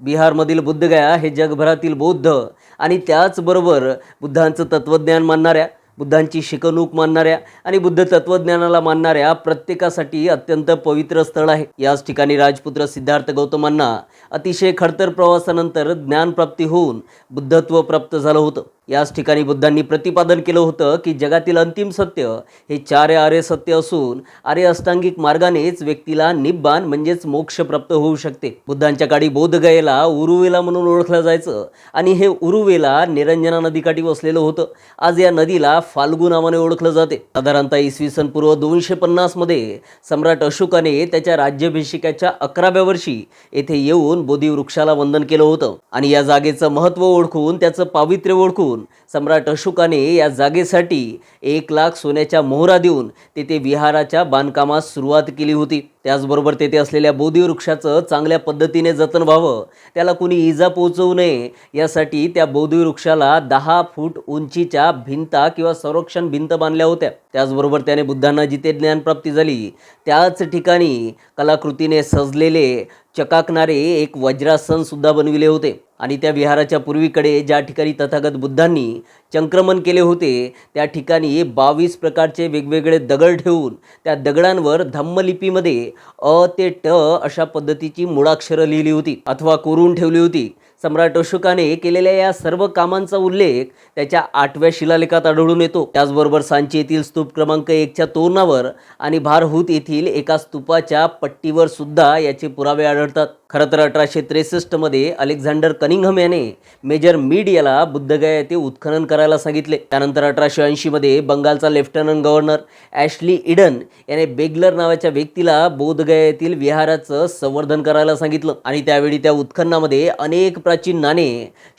बिहारमधील बुद्धगया हे जगभरातील बौद्ध आणि त्याचबरोबर बुद्धांचं तत्त्वज्ञान मानणाऱ्या बुद्धांची शिकवणूक मानणाऱ्या आणि बुद्ध तत्त्वज्ञानाला मानणाऱ्या प्रत्येकासाठी अत्यंत पवित्र स्थळ आहे. याच ठिकाणी राजपुत्र सिद्धार्थ गौतमांना अतिशय खडतर प्रवासानंतर ज्ञानप्राप्ती होऊन बुद्धत्व प्राप्त झालं होतं. याच ठिकाणी बुद्धांनी प्रतिपादन केलं होतं की जगातील अंतिम सत्य हे चार आर्य सत्य असून आर्य अष्टांगिक मार्गानेच व्यक्तीला निब्बान म्हणजेच मोक्ष प्राप्त होऊ शकते. बुद्धांच्या काळी बोधगयेला उरुवेला म्हणून ओळखलं जायचं आणि हे उरुवेला निरंजना नदीकाठी वसलेलं होतं. आज या नदीला फाल्गू नावाने ओळखलं जाते. साधारणतः इसवी सन पूर्व दोनशे पन्नासमध्ये सम्राट अशोकाने त्याच्या राज्याभिषेकाच्या अकराव्या वर्षी येथे येऊन बोधी वृक्षाला वंदन केलं होतं. आणि या जागेचं महत्त्व ओळखून त्याचं पावित्र्य ओळखून सम्राट अशोकाने या जागेसाठी एक लाख सोन्याच्या मोहरा देऊन तेथे विहाराच्या बांधकामास सुरुवात केली होती. त्याचबरोबर तेथे असलेल्या बोधी वृक्षाचं चांगल्या पद्धतीने जतन व्हावं त्याला कुणी इजा पोहोचवू नये यासाठी त्या बोधी वृक्षाला दहा फूट उंचीच्या भिंता किंवा संरक्षण भिंत बांधल्या होत्या. त्याचबरोबर त्याने बुद्धांना जिथे ज्ञानप्राप्ती झाली त्याच ठिकाणी कलाकृतीने सजलेले चकाकणारे एक वज्रासन सुद्धा बनविले होते. आणि त्या विहाराच्या पूर्वीकडे ज्या ठिकाणी तथागत बुद्धांनी चंक्रमण केले होते त्या ठिकाणी बावीस प्रकारचे वेगवेगळे दगड ठेवून त्या दगडांवर धम्मलिपीमध्ये अ ते ट अशा पद्धतीची मुळाक्षरं लिहिली होती अथवा कोरून ठेवली होती. सम्राट अशोकाने केलेल्या या सर्व कामांचा उल्लेख त्याच्या आठव्या शिलालेखात आढळून येतो. त्याचबरोबर सांची येथील स्तूप क्रमांक एकच्या तोरणावर आणि भारहूत येथील एका स्तूपाच्या पट्टीवर सुद्धा याचे पुरावे आढळतात. खरं तर अठराशे त्रेसष्टमध्ये अलेक्झांडर कनिंगहम याने मेजर मीड याला बुद्धगया येथे उत्खनन करायला सांगितले. त्यानंतर अठराशे ऐंशीमध्ये बंगालचा लेफ्टनंट गव्हर्नर ॲशली इडन याने बेगलर नावाच्या व्यक्तीला बोधगया येथील विहाराचं संवर्धन करायला सांगितलं. आणि त्यावेळी त्या उत्खननामध्ये अनेक प्राचीन नाणे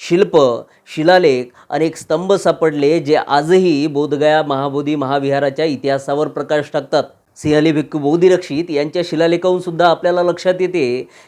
शिल्प शिलालेख अनेक स्तंभ सापडले जे आजही बोधगया महाबोधी महाविहाराच्या इतिहासावर प्रकाश टाकतात. सिंहली भिक्खू बोधिरक्षित यांच्या शिलालेखाहून सुद्धा आपल्याला लक्षात येते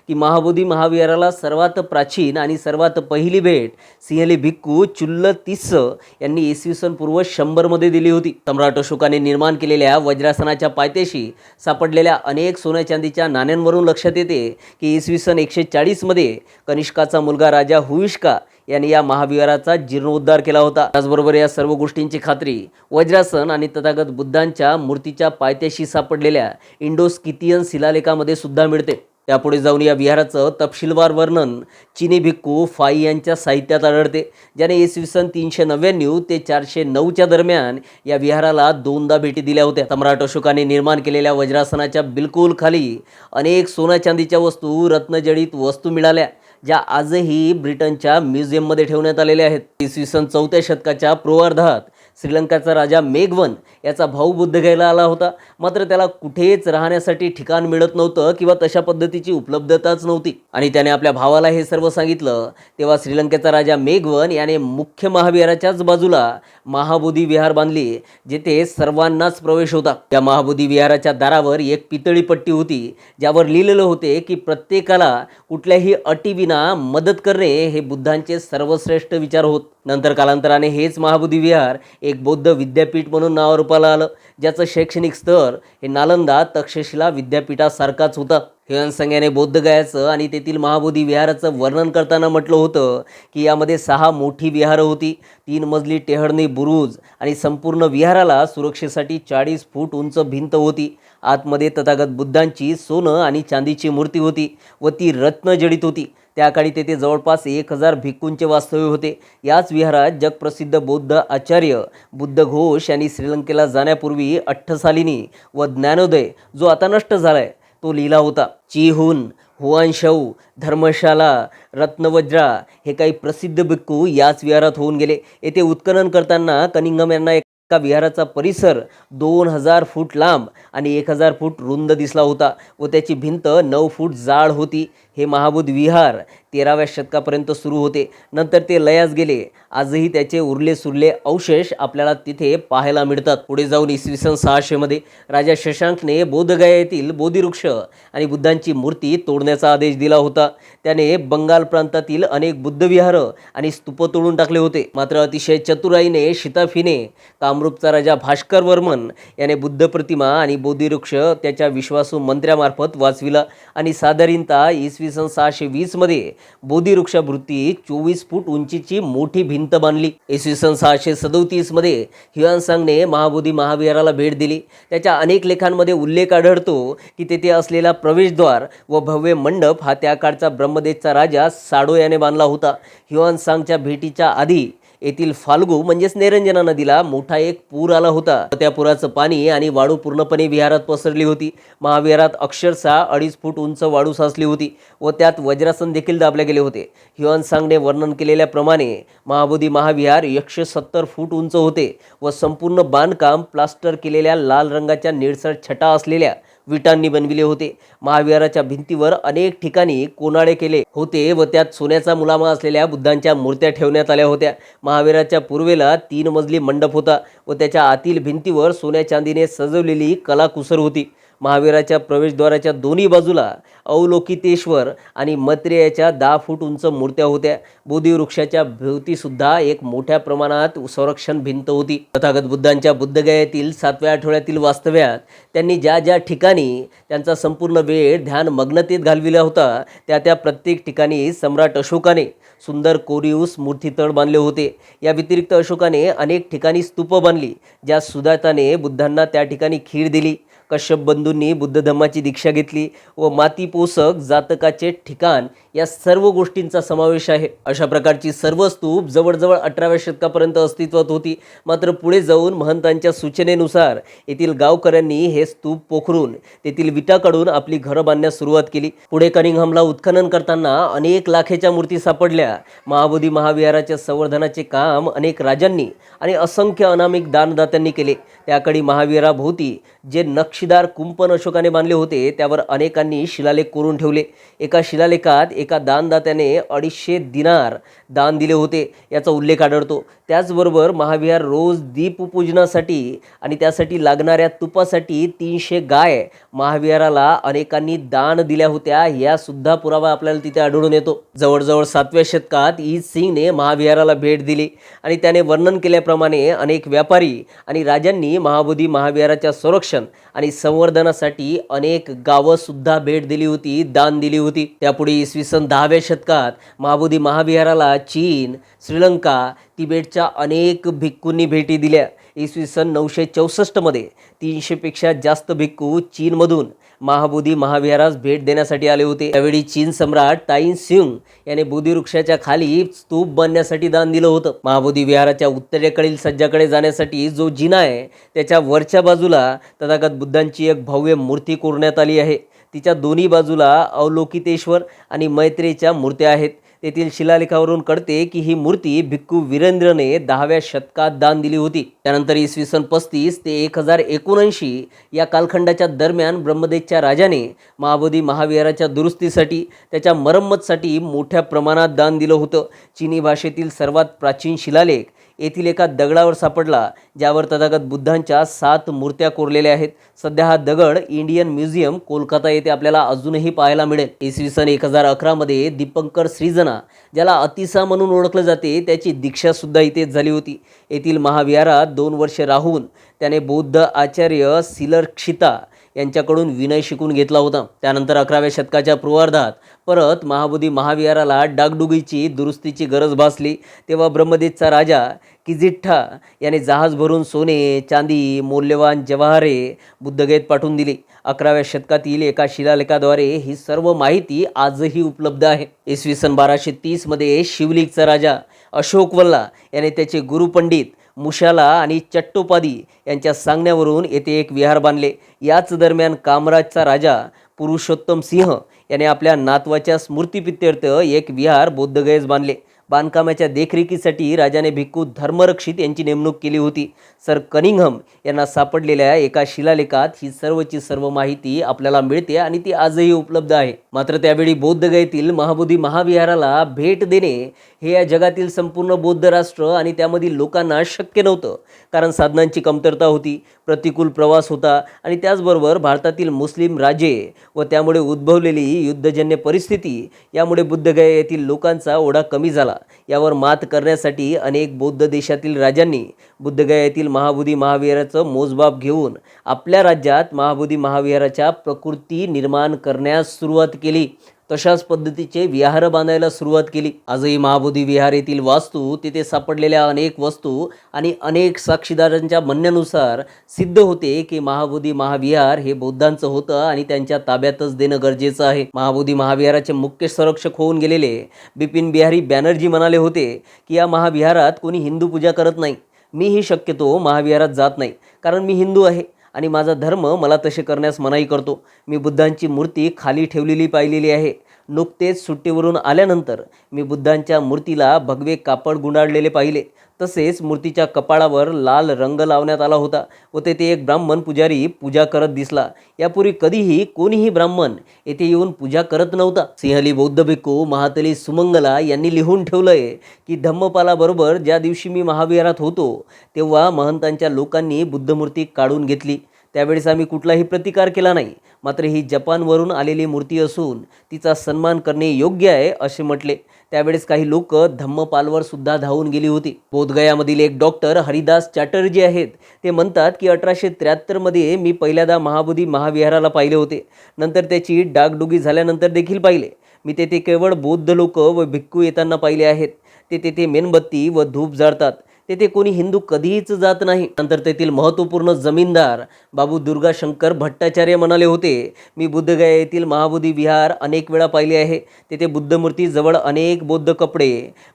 की महाबोधी महाविहाराला सर्वात प्राचीन आणि सर्वात पहिली भेट सिंहली भिक्खू चुल्ल तिस्स यांनी इसवी सन पूर्व शंभरमध्ये दिली होती. सम्राट अशोकाने निर्माण केलेल्या वज्रासनाच्या पायथ्याशी सापडलेल्या अनेक सोन्या चांदीच्या नाण्यांवरून लक्षात येते की इसवी सन एकशे चाळीसमध्ये कनिष्काचा मुलगा राजा हुविष्का यांनी या महाविहाराचा जीर्णोद्धार केला होता. त्याचबरोबर या सर्व गोष्टींची खात्री वज्रासन आणि तथागत बुद्धांच्या मूर्तीच्या पायथ्याशी सापडलेल्या इंडोस्किथियन शिलालेखामध्ये सुद्धा मिळते. त्यापुढे जाऊन या विहाराचं तपशीलवार वर्णन चिनी भिक्खू फाई यांच्या साहित्यात आढळते ज्याने इसवी सन तीनशे नव्याण्णव ते चारशे नऊच्या दरम्यान या विहाराला दोनदा भेटी दिल्या होत्या. सम्राट अशोकाने निर्माण केलेल्या वज्रासनाच्या बिलकुल खाली अनेक सोना चांदीच्या वस्तू रत्नजडित वस्तू मिळाल्या. ज्या आजही ब्रिटनच्या म्युझियममध्ये ठेवण्यात आलेल्या आहेत. इसवी सन चौथ्या शतकाच्या पूर्वार्धात श्रीलंकाचा राजा मेघवन याचा भाऊ बुद्ध घ्यायला आला होता. मात्र त्याला कुठेच राहण्यासाठी ठिकाण मिळत नव्हतं किंवा तशा पद्धतीची उपलब्धताच नव्हती. आणि त्याने आपल्या भावाला हे सर्व सांगितलं. तेव्हा श्रीलंकेचा राजा मेघवन याने मुख्य महाविहाराच्याच बाजूला महाबोधी विहार बांधली जेथे सर्वांनाच प्रवेश होता. त्या महाबोधी विहाराच्या दारावर एक पितळी पट्टी होती ज्यावर लिहिलेलं होते की प्रत्येकाला कुठल्याही अटीविना मदत करणे हे बुद्धांचे सर्वश्रेष्ठ विचार होत. नंतर कालांतराने हेच महाबोधी विहार एक बौद्ध विद्यापीठ म्हणून नावारूपाला आलं. ज्याचं शैक्षणिक स्तर हे नालंदा तक्षशिला विद्यापीठासारखाच होता. हिवनसंग्याने बौद्धगयाचं आणि तेथील महाबोधी विहाराचं वर्णन करताना म्हटलं होतं की यामध्ये सहा मोठी विहारं होती. तीन मजली टेहळणी बुरुज आणि संपूर्ण विहाराला सुरक्षेसाठी चाळीस फूट उंच भिंत होती. आतमध्ये तथागत बुद्धांची सोनं आणि चांदीची मूर्ती होती व ती रत्नजडित होती. त्या काळी तेथे जवळपास एक हजार भिक्कूंचे वास्तव्य होते. याच विहारात जगप्रसिद्ध बौद्ध आचार्य बुद्ध घोष यांनी श्रीलंकेला जाण्यापूर्वी अठ्ठसालिनी व ज्ञानोदय जो आता नष्ट झालाय तो लिहिला होता. चिहून हुआनशौ धर्मशाला रत्नवज्रा हे काही प्रसिद्ध भिक्खू याच विहारात होऊन गेले. येथे उत्खनन करताना कनिंगम यांना एका विहाराचा परिसर दोन हजार फूट लांब आणि एक हजार फूट रुंद दिसला होता व त्याची भिंत नऊ फूट जाड होती. हे महाबुद्ध विहार तेराव्या शतकापर्यंत सुरू होते. नंतर ते लयास गेले. आजही त्याचे उरले सुरले अवशेष आपल्याला तिथे पाहायला मिळतात. पुढे जाऊन इसवी सन सहाशेमध्ये राजा शशांकने बोधगया येथील बोधिवृक्ष आणि बुद्धांची मूर्ती तोडण्याचा आदेश दिला होता. त्याने बंगाल प्रांतातील अनेक बुद्धविहारं आणि स्तूप तोडून टाकले होते. मात्र अतिशय चतुराईने शिताफीने कामरूपचा राजा भास्कर वर्मन याने बुद्ध प्रतिमा आणि बोधिवृक्ष त्याच्या विश्वासू मंत्र्यामार्फत वाचविला आणि साधारणतः इसवी इसवी सन सहाशे वीसमध्ये बोधिवृक्षाभृती चोवीस फूट उंचीची मोठी भिंत बांधली. इसवी सन सहाशे सदोतीसमध्ये हिवानसांगने महाबोधी महाविहाराला भेट दिली. त्याच्या अनेक लेखांमध्ये उल्लेख आढळतो की तेथे असलेला प्रवेशद्वार व भव्य मंडप हा त्या काळचा ब्रह्मदेशचा राजा साडो याने बांधला होता. हिवानसांगच्या भेटीच्या आधी येथील फाल्गू म्हणजेच निरंजना नदीला मोठा एक पूर आला होता. त्या पुराचं पाणी आणि वाळू पूर्णपणे विहारात पसरली होती. महाविहारात अक्षरशः अडीच फूट उंच वाळू साचली होती व त्यात वज्रासन देखील दाबले गेले होते. हिवान सांगने वर्णन केलेल्याप्रमाणे महाबोधी महाविहार एकशे सत्तर फूट उंच होते व संपूर्ण बांधकाम प्लास्टर केलेल्या लाल रंगाच्या निळसर छटा असलेल्या विटांनी बनविले होते. महाविहाराच्या भिंतीवर अनेक ठिकाणी कोनाळे केले होते व त्यात सोन्याचा मुलामा असलेल्या बुद्धांच्या मूर्त्या ठेवण्यात आल्या होत्या. महावीराच्या पूर्वेला तीन मजली मंडप होता व त्याच्या आतील भिंतीवर सोन्या चांदीने सजवलेली कलाकुसर होती. महावीराच्या प्रवेशद्वाराच्या दोन्ही बाजूला अवलोकितेश्वर आणि मत्रेयाच्या दहा फूट उंच मूर्त्या होत्या. बोधिवृक्षाच्या भोवतीसुद्धा एक मोठ्या प्रमाणात संरक्षण भिंत होती. तथागत बुद्धांच्या बुद्धगयातील सातव्या आठवड्यातील वास्तव्यात त्यांनी ज्या ज्या ठिकाणी त्यांचा संपूर्ण वेळ ध्यान मग्नतेत घालविला होता त्या त्या प्रत्येक ठिकाणी सम्राट अशोकाने सुंदर कोरिऊस मूर्तीतळ बांधले होते. या व्यतिरिक्त अशोकाने अनेक ठिकाणी स्तूप बांधली ज्या सुदाताने बुद्धांना त्या ठिकाणी खीर दिली. कश्यप बंधूंनी बुद्ध धम्माची दीक्षा घेतली व माती पोसक जातकाचे ठिकाण या सर्व गोष्टींचा समावेश आहे. अशा प्रकारची सर्व स्तूप जवळजवळ अठराव्या शतकापर्यंत अस्तित्वात होती. मात्र पुढे जाऊन महंतांच्या सूचनेनुसार येथील गावकऱ्यांनी हे स्तूप पोखरून तेथील विटा काढून आपली घरं बांधण्यास सुरुवात केली. पुढे कनिंगhamला उत्खनन करताना अनेक लाखेच्या मूर्ती सापडल्या. महाबोधी महाविहाराच्या संवर्धनाचे काम अनेक राजांनी आणि असंख्य अनामिक दानदात्यांनी केले. त्याकडे महाविहाराभोवती जे नक्षीदार कुंपण अशोकाने बांधले होते त्यावर अनेकांनी शिलालेख कोरून ठेवले. एका शिलालेखात दानदात्याने अडीचशे दिनार दान दिले होते याचा उल्लेख आढळतो. त्याचबरोबर महाविहार रोज दीपपूजनासाठी आणि त्यासाठी लागणाऱ्या तुपासाठी तीनशे गाय महाविहाराला अनेकांनी दान दिल्या होत्या या सुद्धा पुरावा आपल्याला तिथे आढळून येतो. जवळजवळ सातव्या शतकात ईद सिंगने महाविहाराला भेट दिली आणि त्याने वर्णन केल्याप्रमाणे अनेक व्यापारी आणि राजांनी महाबोधी महाविहाराच्या संरक्षण आणि संवर्धनासाठी अनेक गावं सुद्धा भेट दिली होती दान दिली होती. त्यापुढे इसवी सन दहाव्या शतकात महाबोधी महाविहाराला चीन श्रीलंका तिबेटच्या अनेक भिक्खूंनी भेटी दिल्या. इसवी सन नऊशे चौसष्टमध्ये तीनशेपेक्षा जास्त भिक्खू चीनमधून महाबोधी महाविहारास भेट देण्यासाठी आले होते. त्यावेळी चीन सम्राट ताईन सिंग याने बोधिवृक्षाच्या खाली स्तूप बांधण्यासाठी दान दिलं होतं. महाबोधी विहाराच्या उत्तरेकडील सज्जाकडे जाण्यासाठी जो जिना आहे त्याच्या वरच्या बाजूला तथागत बुद्धांची एक भव्य मूर्ती कोरण्यात आली आहे. तिच्या दोन्ही बाजूला अवलोकितेश्वर आणि मैत्रेच्या मूर्त्या आहेत. तेथील शिलालेखावरून कळते की ही मूर्ती भिक्खू वीरेंद्रने दहाव्या शतकात दान दिली होती. त्यानंतर इसवी सन पस्तीस ते एक हजार एकोणऐंशी या कालखंडाच्या दरम्यान ब्रह्मदेशच्या राजाने महाबोधी महाविहाराच्या दुरुस्तीसाठी त्याच्या मरम्मतसाठी मोठ्या प्रमाणात दान दिलं होतं. चिनी भाषेतील सर्वात प्राचीन शिलालेख येथील एका दगडावर सापडला ज्यावर तथागत बुद्धांच्या सात मूर्त्या कोरलेल्या आहेत. सध्या हा दगड इंडियन म्युझियम कोलकाता येथे आपल्याला अजूनही पाहायला मिळेल. इसवी सन एक हजार अकरामध्ये दीपंकर श्रीजना ज्याला अतिसा म्हणून ओळखलं जाते त्याची दीक्षासुद्धा इथेच झाली होती. येथील महाविहारात दोन वर्षे राहून त्याने बौद्ध आचार्य सिलरक्षिता यांच्याकडून विनय शिकून घेतला होता. त्यानंतर अकराव्या शतकाच्या पूर्वार्धात परत महाबोधी महाविहाराला डागडुगीची दुरुस्तीची गरज भासली. तेव्हा ब्रह्मदेशचा राजा किजिठ्ठा याने जहाज भरून सोने चांदी मौल्यवान जवाहरे बुद्धगयेत पाठवून दिली. अकराव्या शतकातील एका शिलालेखाद्वारे ही सर्व माहिती आजही उपलब्ध आहे. इसवी सन बाराशे तीसमध्ये शिवलिकचा राजा अशोक वल्ला याने त्याचे गुरुपंडित मुशाला आणि चट्टोपादी यांच्या सांगण्यावरून येथे एक विहार बांधले. याच दरम्यान कामराजचा राजा पुरुषोत्तम सिंह याने आपल्या नातवाच्या स्मृतिपित्यर्थ एक विहार बौद्धगयेस बांधले. बांधकामाच्या देखरेखीसाठी राजाने भिक्खू धर्मरक्षित यांची नेमणूक केली होती. सर कनिंगहम यांना सापडलेल्या एका शिलालेखात ही सर्वची सर्व माहिती आपल्याला मिळते आणि ती आजही उपलब्ध आहे. मात्र त्यावेळी बौद्धगयेतील महाबोधी महाविहाराला भेट देणे हे या जगातील संपूर्ण बौद्ध राष्ट्र आणि त्यामधील लोकांना शक्य नव्हतं. कारण साधनांची कमतरता होती प्रतिकूल प्रवास होता आणि त्याचबरोबर भारतातील मुस्लिम राजे व त्यामुळे उद्भवलेली युद्धजन्य परिस्थिती यामुळे बुद्धगया येथील लोकांचा ओढा कमी झाला. यावर मात करण्यासाठी अनेक बौद्ध देशातील राजांनी बुद्धगया येथील महाबोधी महाविहाराचं मोजबाब घेऊन आपल्या राज्यात महाबोधी महाविहाराच्या प्रकृती निर्माण करण्यास सुरुवात केली. तशाच पद्धतीचे विहार बांधायला सुरुवात केली. आजही महाबोधी विहार येथील वास्तू तिथे सापडलेल्या अनेक वस्तू आणि अनेक साक्षीदारांच्या म्हणण्यानुसार सिद्ध होते की महाबोधी महाविहार हे बौद्धांचं होतं आणि त्यांच्या ताब्यातच देणं गरजेचं आहे. महाबोधी महाविहाराचे मुख्य संरक्षक होऊन गेलेले बिपिन बिहारी बॅनर्जी म्हणाले होते की या महाविहारात कोणी हिंदू पूजा करत नाही. मीही शक्यतो महाविहारात जात नाही. कारण मी हिंदू आहे. आणि माझा धर्म मला तसे करण्यास मनाई करतो. मी बुद्धांची मूर्ती खाली ठेवलेली पाहिलेली आहे. नुकतेच सुट्टीवरून आल्यानंतर मी बुद्धांच्या मूर्तीला भगवे कापड गुंडाळलेले पाहिले. तसेच मूर्तीच्या कपाळावर लाल रंग लावण्यात आला होता व तेथे एक ब्राह्मण पुजारी पूजा करत दिसला. यापूर्वी कधीही कोणीही ब्राह्मण येथे येऊन पूजा करत नव्हता. सिंहली बौद्ध भिक्खू महातली सुमंगला यांनी लिहून ठेवलंय की धम्मपालाबरोबर ज्या दिवशी मी महाविहारात होतो तेव्हा महंतांच्या लोकांनी बुद्धमूर्ती काढून घेतली. त्यावेळेस आम्ही कुठलाही प्रतिकार केला नाही. मात्र ही जपानवरून आलेली मूर्ती असून तिचा सन्मान करणे योग्य आहे असे म्हटले. त्यावेळेस काही लोक धम्मपालवर सुद्धा धावून गेली होती. बोधगयामधील एक डॉक्टर हरिदास चॅटर्जी आहेत. ते म्हणतात की अठराशे त्र्याहत्तरमध्ये मी पहिल्यांदा महाबोधी महाविहाराला पाहिले होते. नंतर त्याची डागडुगी झाल्यानंतर देखील पाहिले. मी तेथे केवळ बौद्ध लोक व भिक्खू येताना पाहिले आहेत. ते तेथे मेणबत्ती व धूप जाळतात. तेथे कोणी हिंदू कधीच जात नाही. नंतर तेथील महत्त्वपूर्ण जमीनदार बाबू दुर्गाशंकर भट्टाचार्य म्हणाले होते मी बुद्धगया येथील महाबोधी विहार अनेक वेळा पाहिले आहे. तेथे बुद्धमूर्ती जवळ अनेक बौद्ध कपडे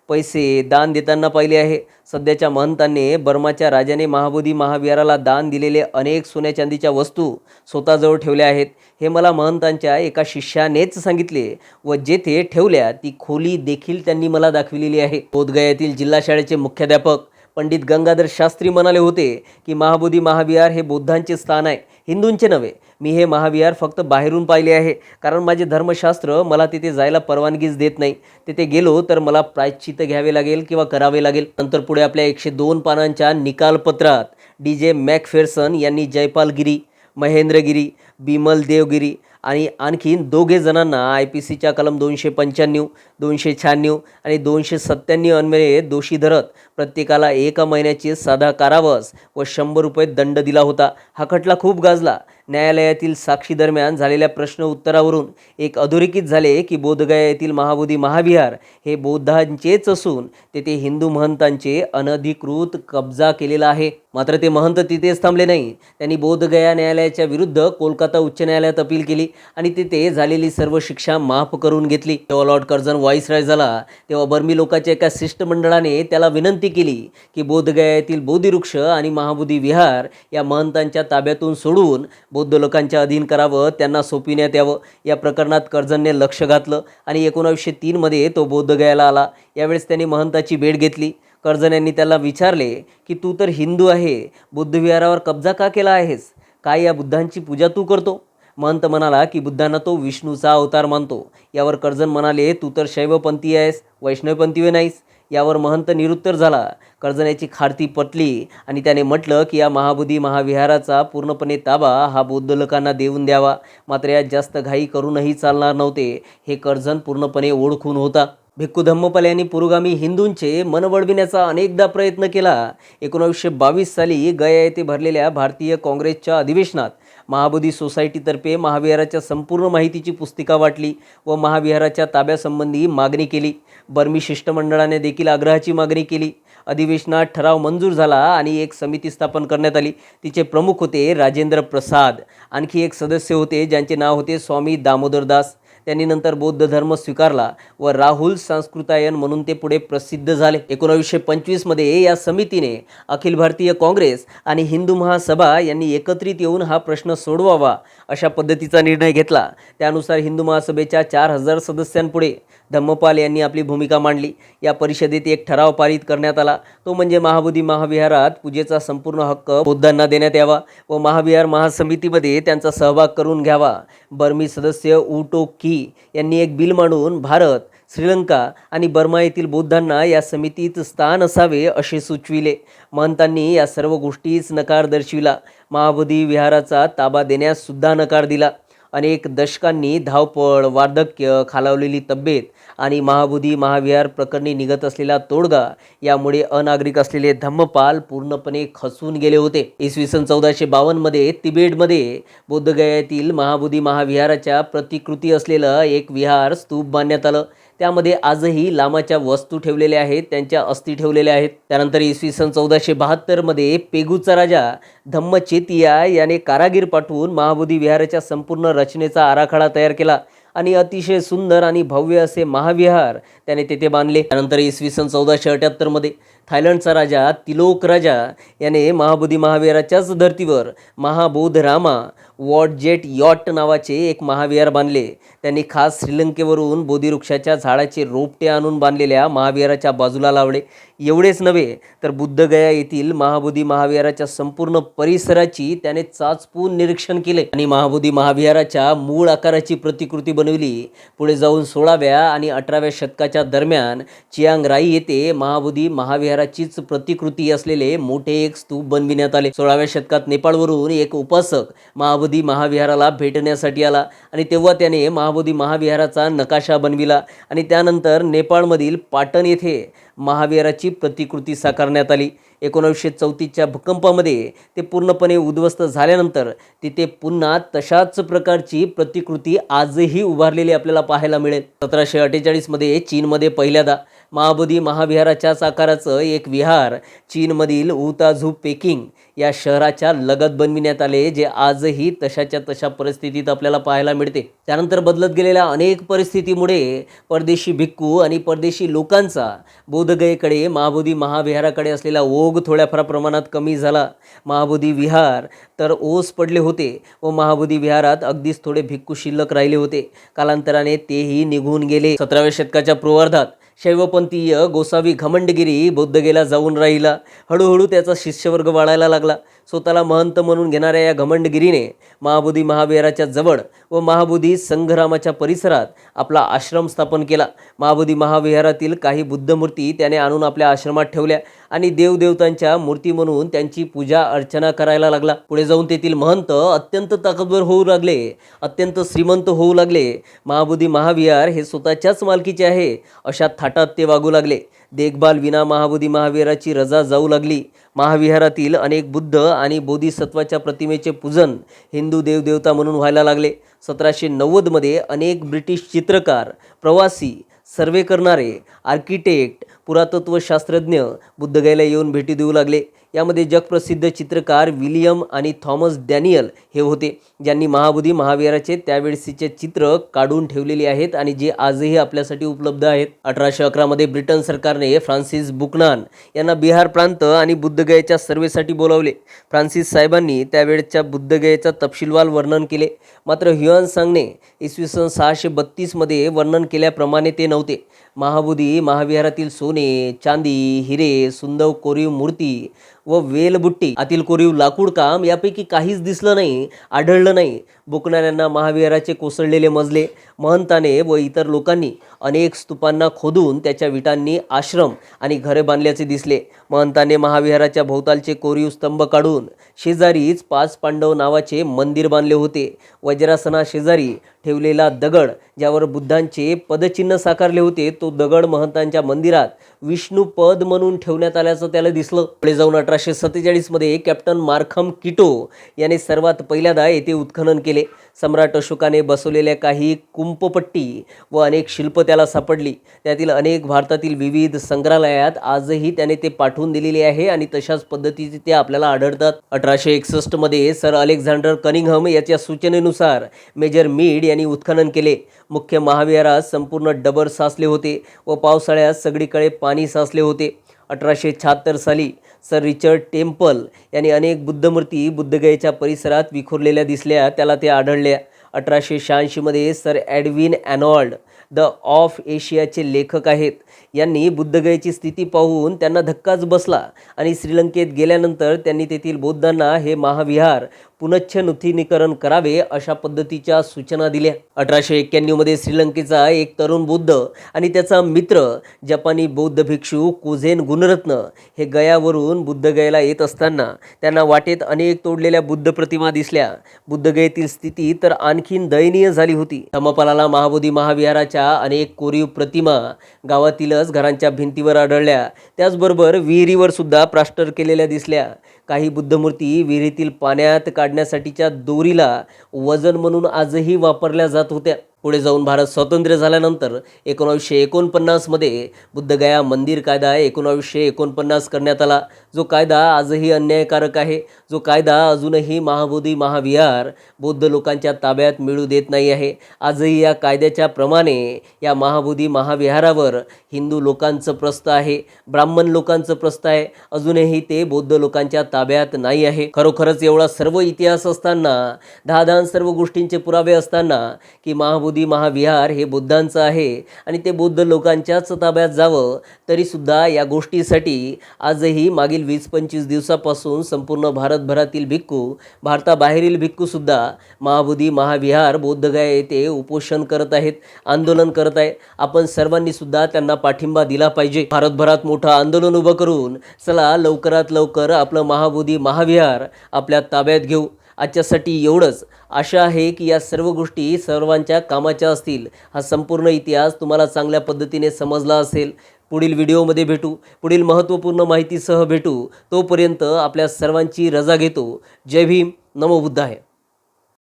पैसे दान देताना पाहिले आहे. सध्याच्या महंतांनी बर्माच्या राजाने महाबोधी महाविहाराला दान दिलेले अनेक सोन्या चांदीच्या वस्तू स्वतःजवळ ठेवल्या आहेत. हे मला महंतांच्या एका शिष्यानेच सांगितले व जेथे ठेवल्या ती खोली देखील त्यांनी मला दाखविलेली आहे. बोधगयातील जिल्हा शाळेचे मुख्याध्यापक पंडित गंगाधर शास्त्री म्हणाले होते की महाबोधी महाविहार हे बौद्धांचे स्थान आहे हिंदूंचे नव्हे. मी हे महाविहार फक्त बाहेरून पाहिले आहे कारण माझे धर्मशास्त्र मला तिथे जायला परवानगीच देत नाही. तिथे गेलो तर मला प्रायश्चित घ्यावे लागेल किंवा करावे लागेल. नंतर पुढे आपल्या एकशे दोन पानांच्या निकालपत्रात डी जे मॅकफेर्सन यांनी जयपालगिरी महेंद्रगिरी बिमल देवगिरी आणि आणखीन दोघे जणांना आय पी सीच्या कलम दोनशे पंच्याण्णव दोनशे शहाण्णव आणि दोनशे सत्त्याण्णव अन्वये दोषी धरत प्रत्येकाला एका महिन्याची साधा कारावास व शंभर रुपये दंड दिला होता. हा खटला खूप गाजला. न्यायालयातील साक्षी दरम्यान झालेल्या प्रश्न उत्तरावरून एक अधोरेखित झाले की बोधगया येथील महाबोधी महाविहार हे बौद्धांचेच असून तेथे हिंदू महंतांचे अनधिकृत कब्जा केलेला आहे. मात्र ते महंत तिथेच थांबले नाही. त्यांनी बोधगया न्यायालयाच्या विरुद्ध कोलकाता उच्च न्यायालयात अपील केली आणि तिथे झालेली सर्व शिक्षा माफ करून घेतली. तेव्हा लॉर्ड कर्जन व्हाईसराय झाला. तेव्हा बर्मी लोकांच्या एका शिष्टमंडळाने त्याला विनंती केली की बोधगया येथील बोधिवृक्ष आणि महाबोधी विहार या महंतांच्या ताब्यातून सोडून बौद्ध लोकांच्या अधीन करावं त्यांना सोपिण्यात यावं. या प्रकरणात कर्जनने लक्ष घातलं आणि एकोणावीसशे तीनमध्ये तो बौद्धगयाला आला. यावेळेस त्यांनी महंताची भेट घेतली. कर्जन यांनी त्याला विचारले की तू तर हिंदू आहे. बुद्धविहारावर कब्जा का केला आहेस? काय या बुद्धांची पूजा तू करतो? महंत म्हणाला की बुद्धांना तो विष्णूचा अवतार मानतो. यावर कर्जन म्हणाले तू तर शैवपंथी आहेस वैष्णवपंथी नाहीस. यावर महंत निरुत्तर झाला. कर्जण्याची खारती पटली आणि त्याने म्हटलं की या महाबोधी महाविहाराचा पूर्णपणे ताबा हा बौद्ध लोकांना देऊन द्यावा. मात्र यात जास्त घाई करूनही चालणार नव्हते. हे कर्जन पूर्णपणे ओळखून होता. भिक्खू धम्मपाल यांनी पुरोगामी हिंदूंचे मन वळविण्याचा अनेकदा प्रयत्न केला. एकोणावीसशे बावीस साली गया येथे भरलेल्या भारतीय काँग्रेसच्या अधिवेशनात महाबोधी सोसायटीतर्फे महाविहाराच्या संपूर्ण माहितीची पुस्तिका वाटली व महाविहाराच्या ताब्यासंबंधी मागणी केली. बर्मी शिष्टमंडळाने देखील आग्रहाची मागणी केली. अधिवेशनात ठराव मंजूर झाला आणि एक समिती स्थापन करण्यात आली. तिचे प्रमुख होते राजेंद्र प्रसाद. आणखी एक सदस्य होते ज्यांचे नाव होते स्वामी दामोदरदास त्यांनी नंतर बौद्ध धर्म स्वीकारला व राहुल संस्कृतायन म्हणून ते पुढे प्रसिद्ध झाले. एकोणावीसशे पंचवीसमध्ये या समितीने अखिल भारतीय काँग्रेस आणि हिंदू महासभा यांनी एकत्रित येऊन हा प्रश्न सोडवावा अशा पद्धतीचा निर्णय घेतला. त्यानुसार हिंदू महासभेच्या चार हजार सदस्यांपुढे धम्मपाल यांनी आपली भूमिका मांडली. या परिषदेत एक ठराव पारित करण्यात आला. तो म्हणजे महाबोधी महाविहारात पूजेचा संपूर्ण हक्क बौद्धांना देण्यात यावा व महाविहार महासमितीमध्ये त्यांचा सहभाग करून घ्यावा. बर्मी सदस्य उटो की यांनी एक बिल मांडून भारत श्रीलंका आणि बर्मा येथील बौद्धांना या समितीत स्थान असावे असे सुचविले. महंतांनी या सर्व गोष्टीच नकार दर्शविला. महाबोधी विहाराचा ताबा देण्यास सुद्धा नकार दिला. अनेक दशकांनी धावपळ वार्धक्य खालावलेली तब्येत आणि महाबुधी महाविहार प्रकरणी निघत असलेला तोडगा यामुळे अनागरिक असलेले धम्मपाल पूर्णपणे खसून गेले होते. इसवी सन चौदाशे बावन्नमध्ये तिबेटमध्ये बौद्धगयातील महाबुधी महाविहाराच्या प्रतिकृती असलेलं एक विहार स्तूप बांधण्यात आलं. त्यामध्ये आजही लामाच्या वस्तू ठेवलेल्या आहेत त्यांच्या अस्थी ठेवलेल्या आहेत. त्यानंतर इसवी सन चौदाशे बहात्तरमध्ये पेगूचा राजा धम्मचेतिया याने कारागीर पाठवून महाबोधी विहाराच्या संपूर्ण रचनेचा आराखडा तयार केला आणि अतिशय सुंदर आणि भव्य असे महाविहार त्याने तेथे बांधले. त्यानंतर इसवी सन चौदाशे अठ्याहत्तरमध्ये थायलंडचा राजा तिलोक राजा याने महाबोधी महाविहाराच्याच धर्तीवर Mahabodh Rama Wat Jet Yot नावाचे एक महाविहार बांधले. त्यांनी खास श्रीलंकेवरून बोधिवृक्षाच्या झाडाचे रोपटे आणून बांधलेल्या महाविहाराच्या बाजूला लावले. एवढेच नव्हे तर बुद्धगया येथील महाबोधी महाविहाराच्या संपूर्ण परिसराची त्याने चाचपून निरीक्षण केले आणि महाबोधी महाविहाराच्या मूळ आकाराची प्रतिकृती बनवली. पुढे जाऊन सोळाव्या आणि अठराव्या शतकाच्या दरम्यान चियांग राई येथे महाबोधी महाविहाराचीच प्रतिकृती असलेले मोठे एक स्तूप बनविण्यात आले. सोळाव्या शतकात नेपाळवरून एक उपासक महाबोधी महाविहाराला भेटण्यासाठी आला आणि तेव्हा त्याने महाबोधी महाविहाराचा नकाशा बनविला आणि त्यानंतर नेपाळमधील पाटण येथे महाविहाराची प्रतिकृती साकारण्यात आली. एकोणावीसशे चौतीसच्या भूकंपामध्ये ते पूर्णपणे उद्ध्वस्त झाल्यानंतर तिथे पुन्हा तशाच प्रकारची प्रतिकृती आजही उभारलेली आपल्याला पाहायला मिळेल. सतराशे अठ्ठेचाळीसमध्ये चीनमध्ये पहिल्यांदा महाबोधी महाविहाराच्याच आकाराचं एक विहार चीनमधील उताझू पेकिंग या शहराच्या लगत बनविण्यात आले जे आजही तशाच्या तशा परिस्थितीत आपल्याला पाहायला मिळते. त्यानंतर बदलत गेलेल्या अनेक परिस्थितीमुळे परदेशी भिक्खू आणि परदेशी लोकांचा बोधगयेकडे महाबोधी महाविहाराकडे असलेला ओघ थोड्याफार प्रमाणात कमी झाला. महाबोधी विहार तर ओस पडले होते व महाबोधी विहारात अगदीच थोडे भिक्खू शिल्लक राहिले होते. कालांतराने तेही निघून गेले. सतराव्या शतकाच्या पूर्वार्धात शैवपंथीय गोसावी घमंडगिरी बौद्धगेला जाऊन राहिला. हळूहळू त्याचा शिष्यवर्ग वाढायला लागला. स्वतःला महंत म्हणून घेणाऱ्या या घमंडगिरीने महाबोधी महाविहाराच्या जवळ व महाबोधी संघरामाच्या परिसरात आपला आश्रम स्थापन केला. महाबोधी महाविहारातील काही बुद्धमूर्ती त्याने आणून आपल्या आश्रमात ठेवल्या आणि देवदेवतांच्या मूर्ती म्हणून त्यांची पूजा अर्चना करायला लागला. पुढे जाऊन तेथील महंत अत्यंत ताकदवर होऊ लागले. अत्यंत श्रीमंत होऊ लागले. महाबोधी महाविहार हे स्वतःच्याच मालकीचे आहे. अशा थाटात ते वागू लागले. देखभाल विना महाबोधी महाविहाराची रजा जाऊ लागली. महाविहारातील अनेक बुद्ध आणि बोधिसत्वाच्या प्रतिमेचे पूजन हिंदू देवदेवता म्हणून व्हायला लागले. सतराशे नव्वदमध्ये अनेक ब्रिटिश चित्रकार प्रवासी सर्वे करणारे आर्किटेक्ट पुरातत्वशास्त्रज्ञ बुद्धगयाला येऊन भेटी देऊ लागले. यामध्ये जगप्रसिद्ध चित्रकार विलियम आणि थॉमस डॅनियल हे होते ज्यांनी महाबुधी महाविहाराचे त्यावेळेसीचे चित्र काढून ठेवलेली आहेत आणि जे आजही आपल्यासाठी उपलब्ध आहेत. अठराशे अकरामध्ये ब्रिटन सरकारने फ्रान्सिस बुकनान यांना बिहार प्रांत आणि बुद्धगयेच्या सर्वेसाठी बोलावले. फ्रान्सिस साहेबांनी त्यावेळेच्या बुद्धगयेचा तपशीलवार वर्णन केले. मात्र ह्युअन संगने इसवी सन सहाशे बत्तीसमध्ये वर्णन केल्याप्रमाणे ते नव्हते. महाबुधी महाविहारातील सोने चांदी हिरे सुंदर कोरीव मूर्ती व वेलबुट्टी आतील कोरीव लाकूड काम यापैकी काहीच दिसलं नाही आढळलं नाही. बुकणाऱ्यांना महाविहाराचे कोसळलेले मजले महंताने व इतर लोकांनी अनेक स्तूपांना खोदून त्याच्या विटांनी आश्रम आणि घरे बांधल्याचे दिसले. महंताने महाविहाराच्या भोवतालचे कोरीव स्तंभ काढून शेजारीच पाच पांडव नावाचे मंदिर बांधले होते. वज्रासना शेजारी ठेवलेला दगड ज्यावर बुद्धांचे पदचिन्ह साकारले होते तो दगड महंतांच्या मंदिरात विष्णू पद म्हणून ठेवण्यात आल्याचं त्याला दिसलं. पुढे जाऊन अठराशे सत्तेचाळीसमध्ये कॅप्टन मार्खम किटो याने सर्वात पहिल्यांदा येथे उत्खनन केले. केले. सम्राट अशोकाने बसवलेल्या काही कुंपपट्टी व अनेक शिल्प त्याला सापडली. त्यातील अनेक भारतातील विविध संग्रहालयात आजही त्याने ते पाठवून दिलेले आहे आणि तशाच पद्धतीचे ते आपल्याला आढळतात. अठराशे एकसष्टमध्ये सर अलेक्झांडर कनिंगहम याच्या सूचनेनुसार मेजर मीड यांनी उत्खनन केले. मुख्य महाविहारात संपूर्ण डबर साचले होते व पावसाळ्यात सगळीकडे पाणी साचले होते. अठराशे शहात्तर साली सर रिचर्ड टेम्पल यांनी अनेक बुद्धमूर्ती बुद्धगयेच्या परिसरात विखुरलेल्या दिसल्या त्याला ते आढळल्या अठराशे शहाऐंशीमध्ये sir Edwin Arnold the of एशियाचे लेखक आहेत. यांनी बुद्धगयेची स्थिती पाहून त्यांना धक्काच बसला आणि श्रीलंकेत गेल्यानंतर त्यांनी तेथील बौद्धांना हे महाविहार पुनच्छ नूतनीकरण करावे अशा पद्धतीच्या सूचना दिल्या. अठराशे एक्क्याण्णवमध्ये श्रीलंकेचा एक तरुण बुद्ध आणि त्याचा मित्र जपानी बौद्ध भिक्षू कुझेन गुणरत्न हे गयावरून बुद्धगयेला येत असताना त्यांना वाटेत अनेक तोडलेल्या बुद्ध प्रतिमा दिसल्या. बुद्धगयेतील स्थिती तर आणखीन दयनीय झाली होती. धम्मपालाला महाबोधी महाविहाराच्या अनेक कोरीव प्रतिमा गावातीलच घरांच्या भिंतीवर आढळल्या. त्याचबरोबर विहिरीवर सुद्धा प्राष्टर केलेल्या दिसल्या. काही बुद्धमूर्ती विहिरीतील पाण्यात काढण्यासाठीच्या दोरीला वजन म्हणून आजही वापरल्या जात होत्या. पुढे जाऊन भारत स्वातंत्र्य झाल्यानंतर एकोणावीसशे एकोणपन्नासमध्ये बुद्धगया मंदिर कायदा एकोणावीसशे एकोणपन्नास करण्यात आला. जो कायदा आजही अन्यायकारक आहे. जो कायदा अजूनही महाबोधी महाविहार बौद्ध लोकांच्या ताब्यात मिळू देत नाही आहे. आजही या कायद्याच्या प्रमाणे या महाबोधी महाविहारावर हिंदू लोकांचं प्रस्थ आहे. ब्राह्मण लोकांचं प्रस्थ आहे. अजूनही ते बौद्ध लोकांच्या ताब्यात नाही आहे. खरोखरच एवढा सर्व इतिहास असताना दहा दहा सर्व गोष्टींचे पुरावे असताना की महाबोधी महाविहार हे बुद्धांचं आहे आणि ते बौद्ध लोकांच्याच ताब्यात जावं तरीसुद्धा या गोष्टीसाठी आजही मागील वीस पंचवीस दिवसापासून संपूर्ण भारतभरातील भिक्खू भारताबाहेरील भिक्खूसुद्धा महाबोधी महाविहार बोद्धगया येथे उपोषण करत आहेत आंदोलन करत आहे आपण सर्वांनीसुद्धा त्यांना पाठिंबा दिला पाहिजे. भारतभरात मोठं आंदोलन उभं करून चला लवकरात लवकर आपलं महाबोधी महाविहार आपल्या ताब्यात घेऊ. आजच्यासाठी एवढंच. आशा आहे की या सर्व गोष्टी सर्वांच्या कामाच्या असतील. हा संपूर्ण इतिहास तुम्हाला चांगल्या पद्धतीने समजला असेल. पुढील व्हिडिओमध्ये भेटू. पुढील महत्त्वपूर्ण माहितीसह भेटू. तोपर्यंत आपल्या सर्वांची रजा घेतो. जय भीम. नमो बुद्धाय.